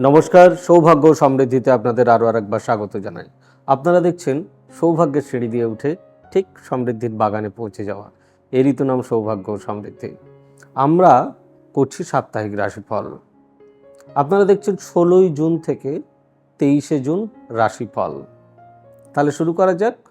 নমস্কার, সৌভাগ্য সমৃদ্ধিতে আপনাদের আরও আরেকবার স্বাগত জানাই। আপনারা দেখছেন সৌভাগ্যের সিঁড়ি দিয়ে উঠে ঠিক সমৃদ্ধির বাগানে পৌঁছে যাওয়া। এরই তো নাম সৌভাগ্য সমৃদ্ধি। আমরা করছি সাপ্তাহিক রাশিফল। আপনারা দেখছেন ষোলোই জুন থেকে তেইশে জুন রাশিফল। তাহলে শুরু করা যাক।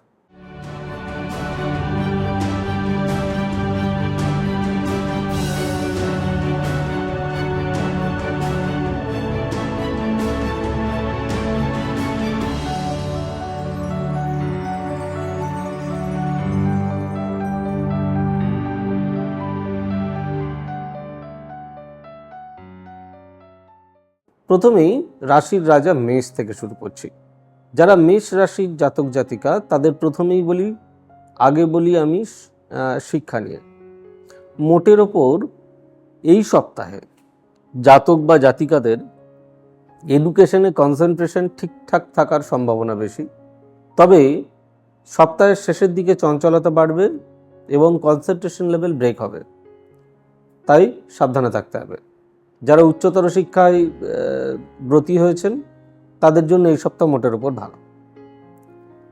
প্রথমেই রাশির রাজা মেষ থেকে শুরু করছি। যারা মেষ রাশির জাতক জাতিকা, তাদের প্রথমেই বলি, আগে বলি আমি শিক্ষা নিয়ে। মোটের ওপর এই সপ্তাহে জাতক বা জাতিকাদের এডুকেশনে কনসেন্ট্রেশন ঠিকঠাক থাকার সম্ভাবনা বেশি। তবে সপ্তাহের শেষের দিকে চঞ্চলতা বাড়বে এবং কনসেন্ট্রেশন লেভেল ব্রেক হবে। তাই সাবধানে থাকতে হবে। যারা উচ্চতর শিক্ষায় ব্রতী হয়েছেন, তাদের জন্য এই সপ্তাহ মোটের উপর ভালো।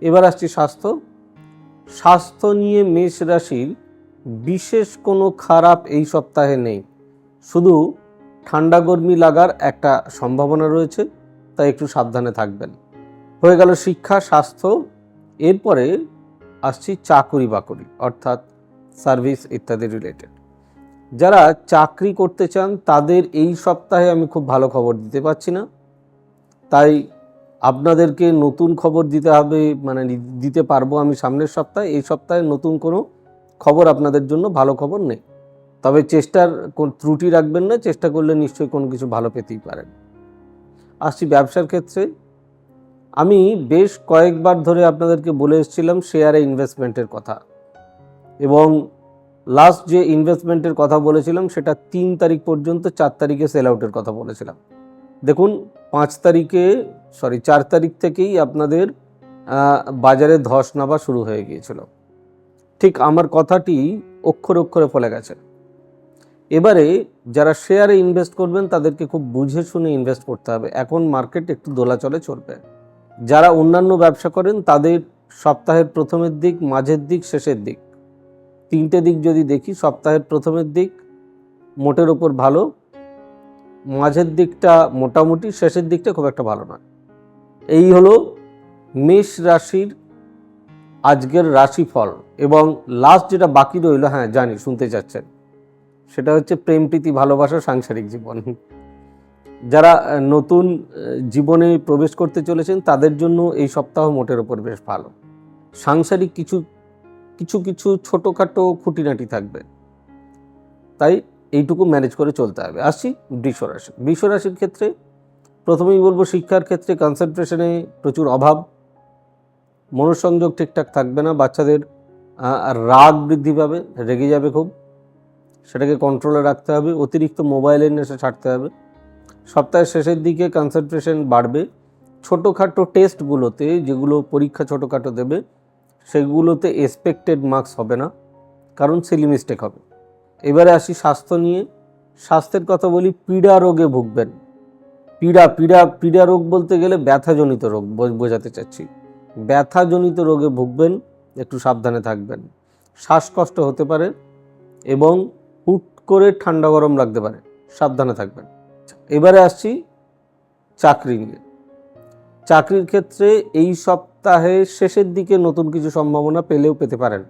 এবার আসছি স্বাস্থ্য। স্বাস্থ্য নিয়ে মেষ রাশির বিশেষ কোনো খারাপ এই সপ্তাহে নেই। শুধু ঠান্ডা গরমি লাগার একটা সম্ভাবনা রয়েছে, তাই একটু সাবধানে থাকবেন। হয়ে গেল শিক্ষা, স্বাস্থ্য। এরপরে আসছি চাকুরি বাকুরি অর্থাৎ সার্ভিস ইত্যাদি রিলেটেড। যারা চাকরি করতে চান, তাদের এই সপ্তাহে আমি খুব ভালো খবর দিতে পারছি না। তাই আপনাদেরকে নতুন খবর দিতে হবে মানে দিতে পারব আমি সামনের সপ্তাহে। এই সপ্তাহে নতুন কোনো খবর আপনাদের জন্য ভালো খবর নেই। তবে চেষ্টার কোন, ত্রুটি রাখবেন না, চেষ্টা করলে নিশ্চয়ই কোনো কিছু ভালো পেতেই পারেন। আসছি ব্যবসার ক্ষেত্রে। আমি বেশ কয়েকবার ধরে আপনাদেরকে বলে এসেছিলাম, শেয়ারে ইনভেস্টমেন্টের কথা। এবং লাস্ট যে ইনভেস্টমেন্টের কথা বলেছিলাম, সেটা তিন তারিখ পর্যন্ত চার তারিখে সেল আউটের কথা বলেছিলাম। দেখুন, পাঁচ তারিখে সরি চার তারিখ থেকেই আপনাদের বাজারে ধস নামা শুরু হয়ে গিয়েছিল। ঠিক আমার কথাটি অক্ষর অক্ষরে ফলে গেছে। এবারে যারা শেয়ারে ইনভেস্ট করবেন, তাদেরকে খুব বুঝে শুনে ইনভেস্ট করতে হবে। এখন মার্কেট একটু দোলাচলে চলবে। যারা অন্যান্য ব্যবসা করেন, তাদের সপ্তাহের প্রথমের দিক, মাঝের দিক, শেষের দিক। তিনটে দিক যদি দেখি, সপ্তাহের প্রথমের দিক মোটের ওপর ভালো, মাঝের দিকটা মোটামুটি, শেষের দিকটা খুব একটা ভালো নয়। এই হলো মেষ রাশির আজকের রাশিফল এবং লাস্ট যেটা বাকি রইল হ্যাঁ জানি, শুনতে চাচ্ছেন। সেটা হচ্ছে প্রেম, প্রীতি, ভালোবাসা, সাংসারিক জীবন। যারা নতুন জীবনে প্রবেশ করতে চলেছেন, তাদের জন্য এই সপ্তাহ মোটের ওপর বেশ ভালো। সাংসারিক কিছু কিছু কিছু ছোটোখাটো খুঁটিনাটি থাকবে। তাই এইটুকু ম্যানেজ করে চলতে হবে। আসছি বৃষ রাশি বৃষ রাশির ক্ষেত্রে প্রথমেই বলব শিক্ষার ক্ষেত্রে কনসেন্ট্রেশনে প্রচুর অভাব। মনোসংযোগ ঠিকঠাক থাকবে না। বাচ্চাদের রাগ বৃদ্ধি পাবে, রেগে যাবে খুব। সেটাকে কন্ট্রোলে রাখতে হবে। অতিরিক্ত মোবাইলের নেশা ছাড়তে হবে। সপ্তাহের শেষের দিকে কনসেন্ট্রেশন বাড়বে। ছোটোখাটো টেস্টগুলোতে যেগুলো পরীক্ষা ছোটোখাটো দেবে সেগুলোতে এক্সপেক্টেড মার্কস হবে না, কারণ সিলি মিস্টেক হবে। এবারে আসি স্বাস্থ্য নিয়ে। স্বাস্থ্যের কথা বলি, পীড়া রোগে ভুগবেন। পীড়া পীড়া পীড়া রোগ বলতে গেলে ব্যথাজনিত রোগ বোঝাতে চাচ্ছি। ব্যথাজনিত রোগে ভুগবেন, একটু সাবধানে থাকবেন। শ্বাসকষ্ট হতে পারে এবং হুট করে ঠান্ডা গরম লাগতে পারে, সাবধানে থাকবেন। এবারে আসছি চাকরি নিয়ে। চাকরির ক্ষেত্রে এই সপ্তাহে শেষের দিকে নতুন কিছু সম্ভাবনা পেলেও পেতে পারেন।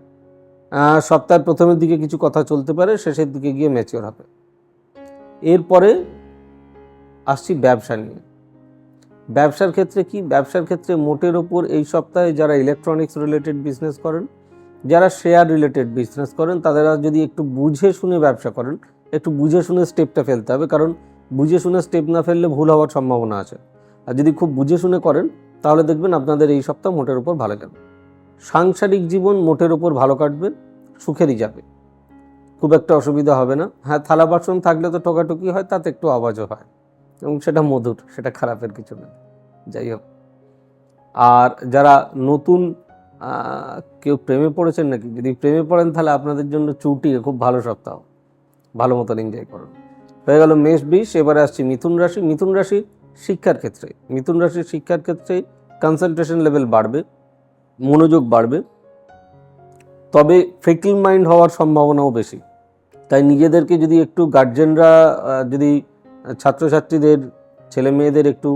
সপ্তাহের প্রথমের দিকে কিছু কথা চলতে পারে, শেষের দিকে গিয়ে ম্যাচিওর হবে। এরপরে আসছি ব্যবসা নিয়ে। ব্যবসার ক্ষেত্রে কি? ব্যবসার ক্ষেত্রে মোটের ওপর এই সপ্তাহে যারা ইলেকট্রনিক্স রিলেটেড বিজনেস করেন, যারা শেয়ার রিলেটেড বিজনেস করেন তারা যদি একটু বুঝে শুনে ব্যবসা করেন, একটু বুঝে শুনে স্টেপটা ফেলতে হবে। কারণ বুঝে শুনে স্টেপ না ফেললে ভুল হওয়ার সম্ভাবনা আছে। আর যদি খুব বুঝে শুনে করেন তাহলে দেখবেন আপনাদের এই সপ্তাহ মোটের উপর ভালো যাবে। সাংসারিক জীবন মোটের উপর ভালো কাটবে, সুখেরই যাবে। খুব একটা অসুবিধা হবে না। হ্যাঁ থালা বাসন থাকলে তো টোকাটুকি হয়, তাতে একটু আওয়াজও হয়। এবং সেটা মধুর, সেটা খারাপের কিছু না। যাই হোক। আর যারা নতুন কেউ প্রেমে পড়েছেন নাকি? যদি প্রেমে পড়েন তাহলে আপনাদের জন্য চুটি খুব ভালো সপ্তাহ। ভালো মতন এনজয় করুন। হয়ে গেল মেষ বিষ, এবারে আসছি মিথুন রাশি। মিথুন রাশি শিক্ষার ক্ষেত্রে, মিথুন রাশির শিক্ষার ক্ষেত্রে কনসেন্ট্রেশন লেভেল বাড়বে, মনোযোগ বাড়বে, তবে ফ্রিকল মাইন্ড হওয়ার সম্ভাবনাও বেশি। তাই নিজেদেরকে যদি একটু গার্জেনরা যদি ছাত্রছাত্রীদের ছেলে মেয়েদের একটু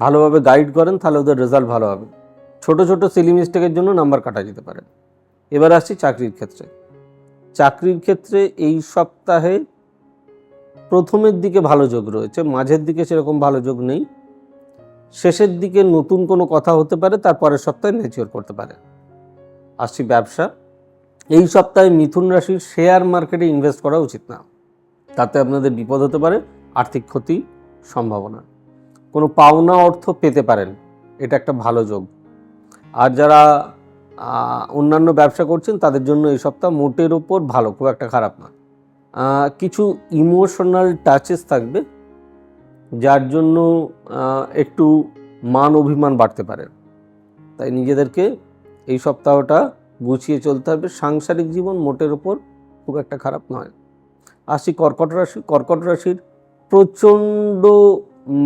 ভালোভাবে গাইড করেন, তাহলে ওদের রেজাল্ট ভালো হবে। ছোট ছোট সিলি মিস্টেকের জন্য নাম্বার কাটা যেতে পারে। এবার আসছি চাকরির ক্ষেত্রে। চাকরির ক্ষেত্রে এই সপ্তাহে প্রথমের দিকে ভালো যোগ রয়েছে, মাঝের দিকে সেরকম ভালো যোগ নেই। শেষের দিকে নতুন কোনো কথা হতে পারে তার পরের সপ্তাহে ম্যাচিওর করতে পারে। আসছি ব্যবসা। এই সপ্তাহে মিথুন রাশির শেয়ার মার্কেটে ইনভেস্ট করা উচিত না। তাতে আপনাদের বিপদ হতে পারে, আর্থিক ক্ষতি সম্ভাবনা। কোনো পাওনা অর্থ পেতে পারেন, এটা একটা ভালো যোগ। আর যারা অন্যান্য ব্যবসা করছেন, তাদের জন্য এই সপ্তাহ মোটের ওপর ভালো, খুব একটা খারাপ না। কিছু ইমোশনাল টাচেস থাকবে, যার জন্য একটু মান অভিমান বাড়তে পারে। তাই নিজেদেরকে এই সপ্তাহটা গুছিয়ে চলতে হবে। সাংসারিক জীবন মোটের ওপর খুব একটা খারাপ নয়। আসি কর্কট রাশি, কর্কট রাশির প্রচণ্ড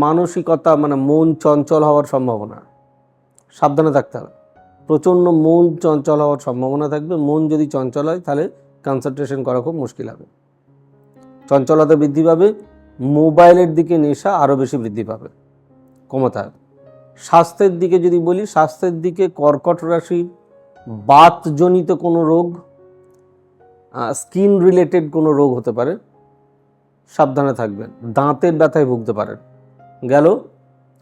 মানসিকতা মানে মন চঞ্চল হওয়ার সম্ভাবনা। সাবধানে থাকতে হবে। প্রচণ্ড মন চঞ্চল হওয়ার সম্ভাবনা থাকবে। মন যদি চঞ্চল হয়, তাহলে কনসেন্ট্রেশন করা খুব মুশকিল হবে। চঞ্চলতা বৃদ্ধি পাবে, মোবাইলের দিকে নেশা আরও বেশি বৃদ্ধি পাবে। হবে স্বাস্থ্যের দিকে যদি বলি, স্বাস্থ্যের দিকে কর্কট রাশি, বাতজনিত কোনো রোগ স্কিন রিলেটেড কোনো রোগ হতে পারে, সাবধানে থাকবেন। দাঁতের ব্যথায় ভুগতে পারেন। গেল,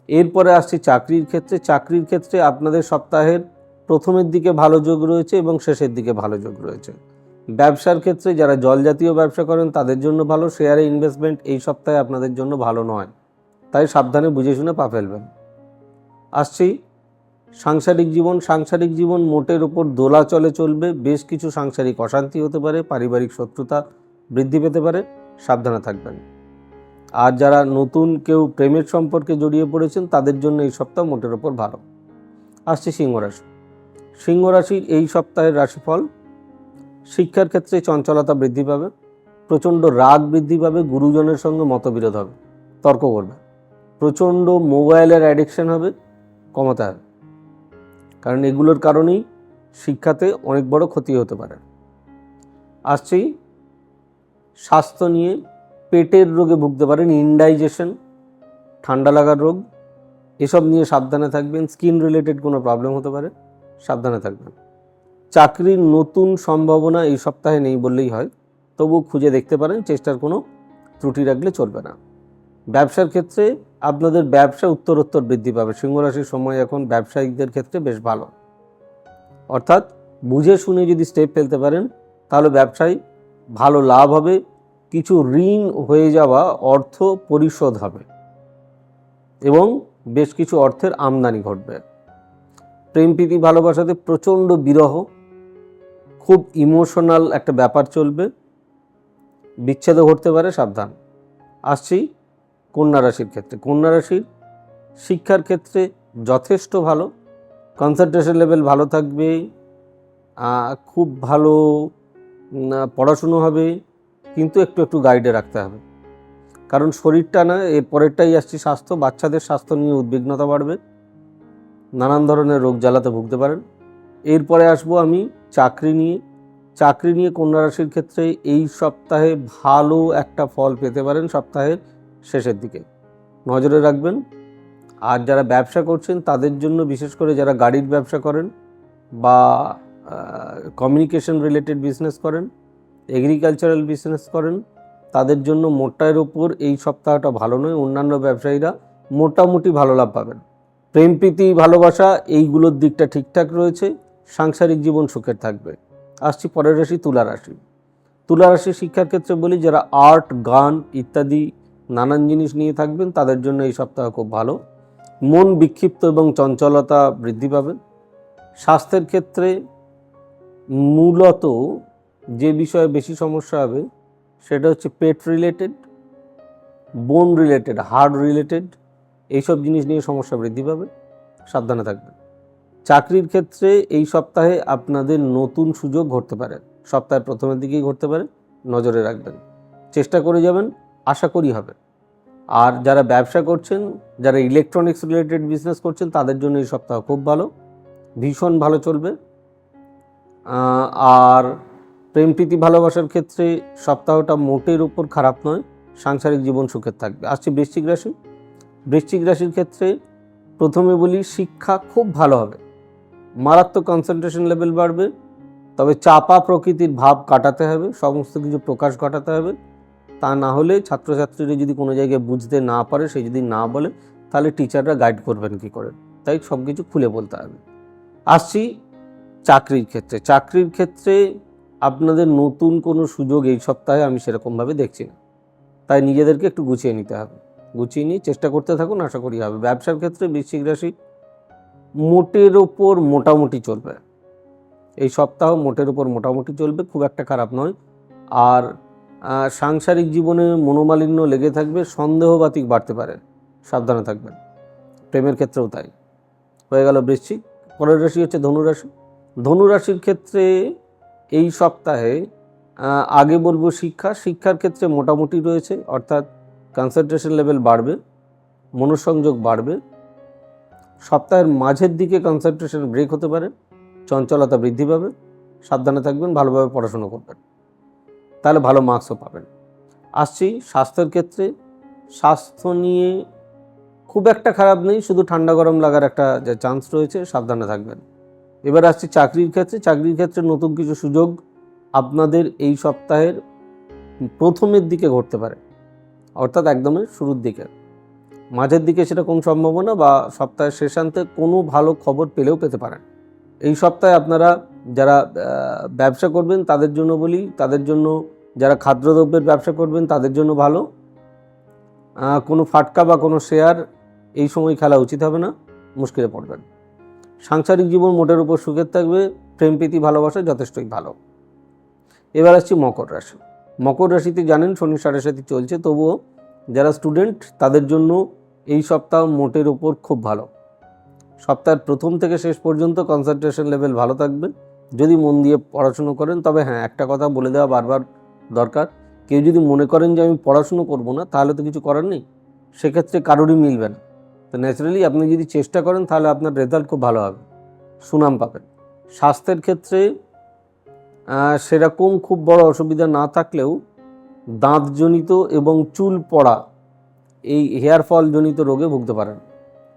এরপরে আসছি চাকরির ক্ষেত্রে। চাকরির ক্ষেত্রে আপনাদের সপ্তাহের প্রথমের দিকে ভালো যোগ রয়েছে এবং শেষের দিকে ভালো যোগ রয়েছে। ব্যবসার ক্ষেত্রে যারা জল জাতীয় ব্যবসা করেন, তাদের জন্য ভালো শেয়ারে ইনভেস্টমেন্ট এই সপ্তাহে আপনাদের জন্য ভালো নয়। তাই সাবধানে বুঝে শুনে পা ফেলবেন। আসছি, সাংসারিক জীবন। সাংসারিক জীবন মোটের ওপর দোলা চলে চলবে, বেশ কিছু সাংসারিক অশান্তি হতে পারে, পারিবারিক শত্রুতা বৃদ্ধি পেতে পারে, সাবধানে থাকবেন। আর যারা নতুন কেউ প্রেমের সম্পর্কে জড়িয়ে পড়েছেন, তাদের জন্য এই সপ্তাহ মোটের ওপর ভালো। আসছে সিংহ রাশি। এই সপ্তাহের রাশিফল শিক্ষার ক্ষেত্রে চঞ্চলতা বৃদ্ধি পাবে, প্রচণ্ড রাগ বৃদ্ধি পাবে, গুরুজনের সঙ্গে মতবিরোধ হবে, তর্ক করবে। প্রচণ্ড মোবাইলের অ্যাডিকশান হবে কমাতে হবে। কারণ এগুলোর কারণেই শিক্ষাতে অনেক বড় ক্ষতি হতে পারে। আসছি, স্বাস্থ্য নিয়ে পেটের রোগে ভুগতে পারেন ইনডাইজেশন ঠান্ডা লাগার রোগ, এসব নিয়ে সাবধানে থাকবেন স্কিন রিলেটেড কোনো প্রবলেম হতে পারে, সাবধানে থাকবেন। চাকরির নতুন সম্ভাবনা এই সপ্তাহে নেই বললেই হয়। তবু খুঁজে দেখতে পারেন, চেষ্টার কোনো ত্রুটি রাখলে চলবে না। ব্যবসার ক্ষেত্রে আপনাদের ব্যবসা উত্তরোত্তর বৃদ্ধি পাবে। সিংহরাশির সময় এখন ব্যবসায়িকদের ক্ষেত্রে বেশ ভালো। অর্থাৎ বুঝে শুনে যদি স্টেপ ফেলতে পারেন, তাহলে ব্যবসায় ভালো লাভ হবে, কিছু ঋণ হয়ে যাওয়া অর্থ পরিশোধ হবে এবং বেশ কিছু অর্থের আমদানি ঘটবে। প্রেম, প্রীতি, ভালোবাসাতে প্রচণ্ড বিরহ খুব ইমোশনাল একটা ব্যাপার চলবে। বিচ্ছেদও ঘটতে পারে, সাবধান। আসছি কন্যা রাশির ক্ষেত্রে। কন্যা রাশির শিক্ষার ক্ষেত্রে যথেষ্ট ভালো। কনসেন্ট্রেশন লেভেল ভালো থাকবে খুব ভালো পড়াশুনো হবে, কিন্তু একটু একটু গাইডে রাখতে হবে। কারণ শরীরটা না, এর পরেরটাই আসছে স্বাস্থ্য, বাচ্চাদের স্বাস্থ্য নিয়ে উদ্বিগ্নতা বাড়বে। নানান ধরনের রোগ জ্বালাতে ভুগতে পারেন। এরপরে আসব আমি চাকরি নিয়ে। চাকরি নিয়ে কন্যা রাশির ক্ষেত্রে এই সপ্তাহে ভালো একটা ফল পেতে পারেন সপ্তাহের শেষের দিকে। নজরে রাখবেন, আর যারা ব্যবসা করছেন তাদের জন্য বিশেষ করে যারা গাড়ির ব্যবসা করেন বা কমিউনিকেশন রিলেটেড বিজনেস করেন এগ্রিকালচারাল বিজনেস করেন, তাদের জন্য মোটায়ের ওপর এই সপ্তাহটা ভালো নয়। অন্যান্য ব্যবসায়ীরা মোটামুটি ভালো লাভ পাবেন। প্রেম, প্রীতি, ভালোবাসা এইগুলোর দিকটা ঠিকঠাক রয়েছে। সাংসারিক জীবন সুখের থাকবে। আসছি পরের রাশি তুলা রাশি। তুলা রাশি শিক্ষার ক্ষেত্রে বলি, যারা আর্ট, গান ইত্যাদি নানান জিনিস নিয়ে থাকবেন, তাদের জন্য এই সপ্তাহ খুব ভালো। মন বিক্ষিপ্ত এবং চঞ্চলতা বৃদ্ধি পাবে। স্বাস্থ্যের ক্ষেত্রে মূলত যে বিষয়ে বেশি সমস্যা হবে, সেটা হচ্ছে পেট related bone related heart related এইসব জিনিস নিয়ে সমস্যা বৃদ্ধি পাবে। সাবধানে থাকবেন। চাকরির ক্ষেত্রে এই সপ্তাহে আপনাদের নতুন সুযোগ ঘটতে পারে। সপ্তাহের প্রথমের দিকেই ঘটতে পারে, নজরে রাখবেন। চেষ্টা করে যাবেন, আশা করি হবে। আর যারা ব্যবসা করছেন, যারা ইলেকট্রনিক্স রিলেটেড বিজনেস করছেন, তাদের জন্য এই সপ্তাহ খুব ভালো। ভীষণ ভালো চলবে। আর প্রেম, প্রীতি, ভালোবাসার ক্ষেত্রে সপ্তাহটা মোটের উপর খারাপ নয়। সাংসারিক জীবন সুখের থাকবে। আসছে বৃশ্চিক রাশি। বৃশ্চিক রাশির ক্ষেত্রে প্রথমে বলি শিক্ষা খুব ভালো হবে। মারাত্মক কনসেন্ট্রেশন লেভেল বাড়বে, তবে চাপা প্রকৃতির ভাব কাটাতে হবে, সমস্ত কিছু প্রকাশ ঘটাতে হবে। তা না হলে ছাত্রছাত্রীরা যদি কোনো জায়গায় বুঝতে না পারে, সে যদি না বলে, তাহলে টিচাররা গাইড করবেন কি করে? তাই সব কিছু খুলে বলতে হবে। আসছি চাকরির ক্ষেত্রে। চাকরির ক্ষেত্রে আপনাদের নতুন কোনো সুযোগ এই সপ্তাহে আমি সেরকমভাবে দেখছি না। তাই নিজেদেরকে একটু গুছিয়ে নিতে হবে। গুছিয়ে নিয়ে চেষ্টা করতে থাকুন, আশা করি হবে। ব্যবসার ক্ষেত্রে বৃশ্চিক রাশি মোটের ওপর মোটামুটি চলবে। এই সপ্তাহ মোটের ওপর মোটামুটি চলবে, খুব একটা খারাপ নয়। আর সাংসারিক জীবনে মনোমালিন্য লেগে থাকবে, সন্দেহবাতিক বাড়তে পারে। সাবধানে থাকবেন। প্রেমের ক্ষেত্রেও তাই। হয়ে গেল বৃশ্চিক পরের রাশি হচ্ছে ধনুরাশি ধনুরাশির ক্ষেত্রে এই সপ্তাহে আগে বলব শিক্ষা। শিক্ষার ক্ষেত্রে মোটামুটি রয়েছে, অর্থাৎ কনসেন্ট্রেশন লেভেল বাড়বে, মনোসংযোগ বাড়বে। সপ্তাহের মাঝের দিকে কনসেন্ট্রেশন ব্রেক হতে পারে, চঞ্চলতা বৃদ্ধি পাবে, সাবধানে থাকবেন, ভালোভাবে পড়াশুনো করবেন। তাহলে ভালো মার্কসও পাবেন। আসছি স্বাস্থ্যের ক্ষেত্রে। স্বাস্থ্য নিয়ে খুব একটা খারাপ নেই, শুধু ঠান্ডা গরম লাগার একটা যে চান্স রয়েছে, সাবধানে থাকবেন। এবার আসছি চাকরির ক্ষেত্রে। চাকরির ক্ষেত্রে নতুন কিছু সুযোগ আপনাদের এই সপ্তাহের প্রথমের দিকে ঘটতে পারে। অর্থাৎ একদমই শুরুর দিকে। মাঝের দিকে সেটা সেরকম সম্ভাবনা বা সপ্তাহের শেষান্তে কোনো ভালো খবর পেলেও পেতে পারেন। এই সপ্তাহে আপনারা যারা ব্যবসা করবেন তাদের জন্য বলি, তাদের জন্য যারা খাদ্যদ্রব্যের ব্যবসা করবেন তাদের জন্য ভালো। কোনো ফাটকা বা কোনো শেয়ার এই সময় খেলা উচিত হবে না, মুশকিলে পড়বেন। সাংসারিক জীবন মোটের উপর সুখের থাকবে, প্রেম, প্রীতি, ভালোবাসা যথেষ্টই ভালো। এবার আসছি মকর রাশি। মকর রাশিতে জানেন শনি সাড়ে সাথে চলছে, তবুও যারা স্টুডেন্ট তাদের জন্য এই সপ্তাহ মোটের ওপর খুব ভালো। সপ্তাহের প্রথম থেকে শেষ পর্যন্ত কনসেন্ট্রেশন লেভেল ভালো থাকবে। যদি মন দিয়ে পড়াশুনো করেন, তবে হ্যাঁ একটা কথা বলে দেওয়া বারবার দরকার। কেউ যদি মনে করেন যে আমি পড়াশুনো করব না, তাহলে তো কিছু করার নেই। সেক্ষেত্রে কারোরই মিলবে না। তো ন্যাচারালি আপনি যদি চেষ্টা করেন, তাহলে আপনার রেজাল্ট খুব ভালো হবে। সুনাম পাবেন। স্বাস্থ্যের ক্ষেত্রে সেরকম খুব বড় অসুবিধা না থাকলেও দাঁতজনিত এবং চুল পড়া এই হেয়ার ফল জনিত রোগে ভুগতে পারেন।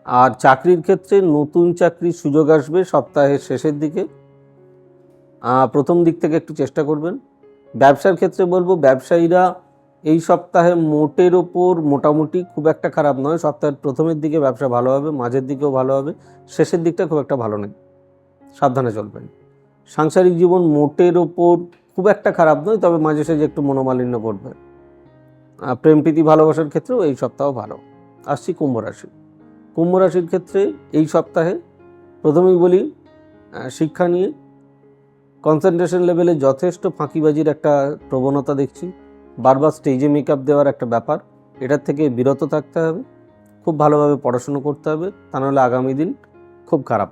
আর চাকরির ক্ষেত্রে নতুন চাকরির সুযোগ আসবে সপ্তাহের শেষের দিকে। প্রথম দিক থেকে একটু চেষ্টা করবেন। ব্যবসার ক্ষেত্রে বলব, ব্যবসায়ীরা এই সপ্তাহে মোটের ওপর মোটামুটি খুব একটা খারাপ নয়। সপ্তাহের প্রথমের দিকে ব্যবসা ভালো হবে, মাঝের দিকেও ভালো হবে। শেষের দিকটা খুব একটা ভালো নেই। সাবধানে চলবেন। সাংসারিক জীবন মোটের ওপর খুব একটা খারাপ নয়, তবে মাঝে সাঝে একটু মনোমালিন্য করবে। প্রেম, প্রীতি, ভালোবাসার ক্ষেত্রেও এই সপ্তাহ ভালো। আসছি কুম্ভ রাশি। কুম্ভ রাশির ক্ষেত্রে এই সপ্তাহে প্রথমেই বলি শিক্ষা নিয়ে কনসেন্ট্রেশন লেভেলে যথেষ্ট ফাঁকিবাজির একটা প্রবণতা দেখছি। বারবার স্টেজে মেকআপ দেওয়ার একটা ব্যাপার। এটার থেকে বিরত থাকতে হবে, খুব ভালোভাবে পড়াশুনো করতে হবে, তা নাহলে আগামী দিন খুব খারাপ।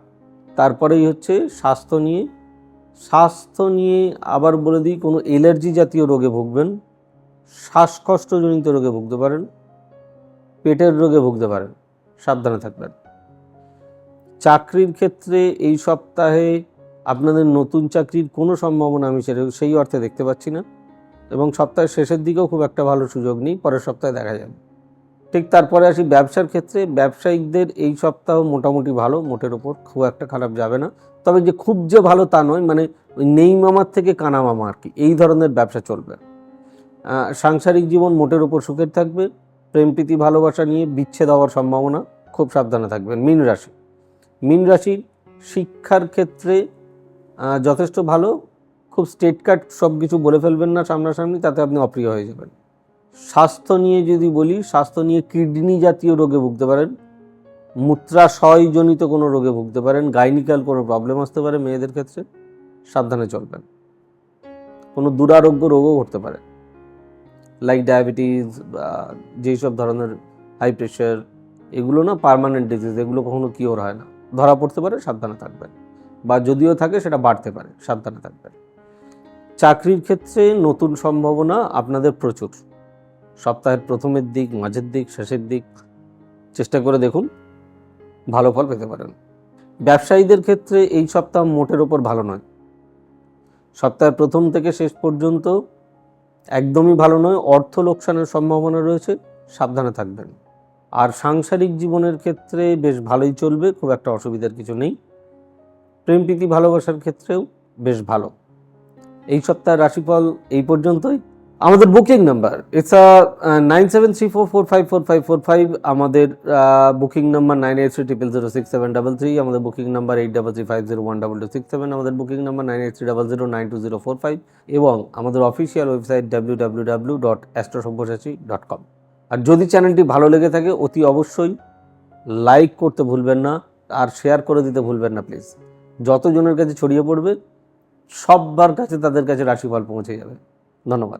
তারপরেই হচ্ছে স্বাস্থ্য নিয়ে স্বাস্থ্য নিয়ে আবার বলে দিই, কোনো এলার্জি জাতীয় রোগে ভুগবেন শ্বাসকষ্টজনিত রোগে ভুগতে পারেন, পেটের রোগে ভুগতে পারেন, সাবধানে থাকবেন। চাকরির ক্ষেত্রে এই সপ্তাহে আপনাদের নতুন চাকরির কোনো সম্ভাবনা আমি সেই অর্থে দেখতে পাচ্ছি না এবং সপ্তাহের শেষের দিকেও খুব একটা ভালো সুযোগ নেই, পরের সপ্তাহে দেখা যাবে। ঠিক তারপরে আসি ব্যবসার ক্ষেত্রে, ব্যবসায়িকদের এই সপ্তাহ মোটামুটি ভালো, মোটের ওপর খুব একটা খারাপ যাবে না। তবে যে খুব যে ভালো তা নয় মানে নেই মামার থেকে কানা মামা আর কি, এই ধরনের ব্যবসা চলবে। সাংসারিক জীবন মোটের ওপর সুখের থাকবে, প্রেম, প্রীতি, ভালোবাসা নিয়ে বিচ্ছেদ হওয়ার সম্ভাবনা খুব সাবধানে থাকবেন। মীন রাশি। মীন রাশির শিক্ষার ক্ষেত্রে যথেষ্ট ভালো, খুব স্টেট কাট সব কিছু বলে ফেলবেন না সামনাসামনি, তাতে আপনি অপ্রিয় হয়ে যাবেন। স্বাস্থ্য নিয়ে যদি বলি, স্বাস্থ্য নিয়ে কিডনি জাতীয় রোগে ভুগতে পারেন, মূত্রাশয়জনিত কোনো রোগে ভুগতে পারেন গাইনিক্যাল কোনো প্রবলেম আসতে পারে মেয়েদের ক্ষেত্রে, সাবধানে চলবেন। কোনো দুরারোগ্য রোগও ঘটতে পারে। লাইক ডায়াবেটিস যেই সব ধরনের হাই প্রেশার এগুলো না পার্মানেন্ট ডিজিজ এগুলো কখনো কিওর হয় না। ধরা পড়তে পারে, সাবধানে থাকবেন বা যদিও থাকে, সেটা বাড়তে পারে, সাবধানে থাকবেন চাকরির ক্ষেত্রে নতুন সম্ভাবনা আপনাদের প্রচুর। সপ্তাহের প্রথমের দিক, মাঝের দিক, শেষের দিক, চেষ্টা করে দেখুন, ভালো ফল পেতে পারেন। ব্যবসায়ীদের ক্ষেত্রে এই সপ্তাহ মোটের ওপর ভালো নয়। সপ্তাহের প্রথম থেকে শেষ পর্যন্ত একদমই ভালো নয়, অর্থ লোকসানের সম্ভাবনা রয়েছে, সাবধানে থাকবেন। আর সাংসারিক জীবনের ক্ষেত্রে বেশ ভালোই চলবে, খুব একটা অসুবিধার কিছু নেই। প্রেম, প্রীতি, ভালোবাসার ক্ষেত্রেও বেশ ভালো। এই সপ্তাহের রাশিফল এই পর্যন্তই। আমাদের booking number it's a nine seven three four four five four five four five আমাদের booking number nine eight three triple zero six seven double three আমাদের booking number eight double three five zero one double two six seven আমাদের booking number nine eight three double zero nine two zero four five এবং আমাদের official website W W W dot Astrosabyasachi dot com আর যদি চ্যানেলটি ভালো লেগে থাকে, অতি অবশ্যই লাইক করতে ভুলবেন না, আর শেয়ার করে দিতে ভুলবেন না প্লিজ যতজনের কাছে ছড়িয়ে পড়বে, সববার কাছে তাদের কাছে রাশিফল পৌঁছে যাবে। ধন্যবাদ।